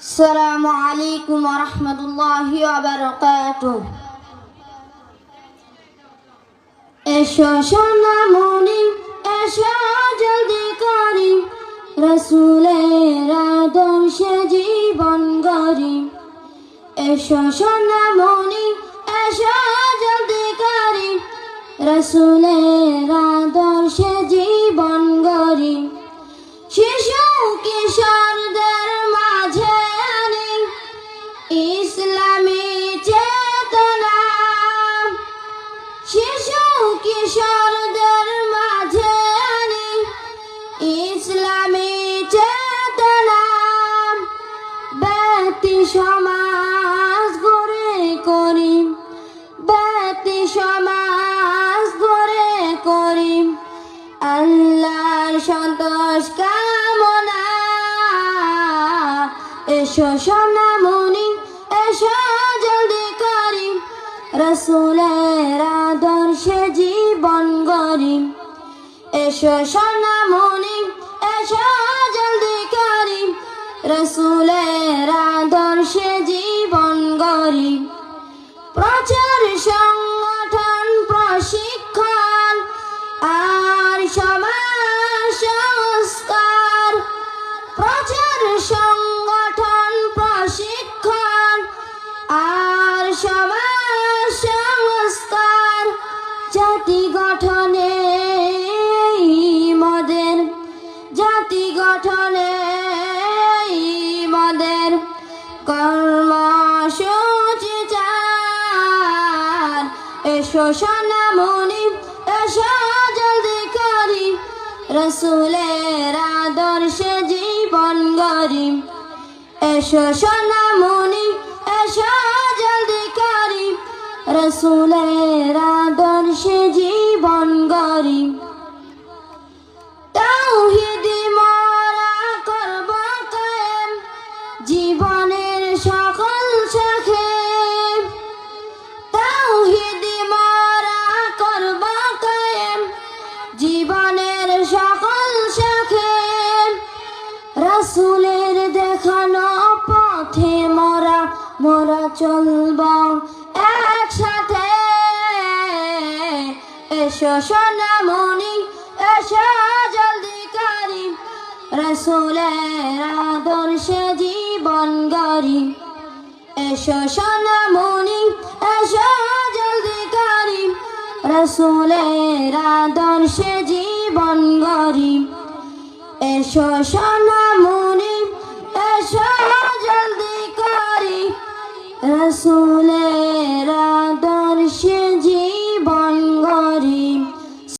السلام عليكم ورحمة الله وبركاته এসো সোনামণি এসো জলদি করি রসুলের আদর্শে জীবন গরি এসো সোনামণি এসো জলদি করি রসুলের আদর্শে কিশোরদের মাঝে সমাজ করি সমাজ করি আল্লাহর এসো জলদি করি রসুলের আদর্শে এসো সোনামণি এসো জলদি করি রসুলের আদর্শে জীবন গরি প্রচার সংগঠন, প্রশিক্ষণ, আর সমাজ সংস্কার। প্রচার সংগঠন, প্রশিক্ষণ, আর সমাজ সংস্কার। জাতি গঠনে কর্মসূচি চার এসো সোনামণি, এসো জলদি করি। রসুলের আদর্শে জীবন গরি এসো সোনামণি, এসো জলদি করি। রসুলের আদর্শে জীবন গরি তাওহিদি মোরা করব কায়েম। জীবনের রাসূলের দেখানো পথে মোরা, মরা চলব একসাথে। এসো সোনামণি, এসো জলদি করি রসুলের আদর্শে জীবন গরি এসো সোনামণি, এসো জলদি করি রসুলের আদর্শে জীবন গরি এসো সোনামুনি এসো জলদি করি। রসুলের আদর্শে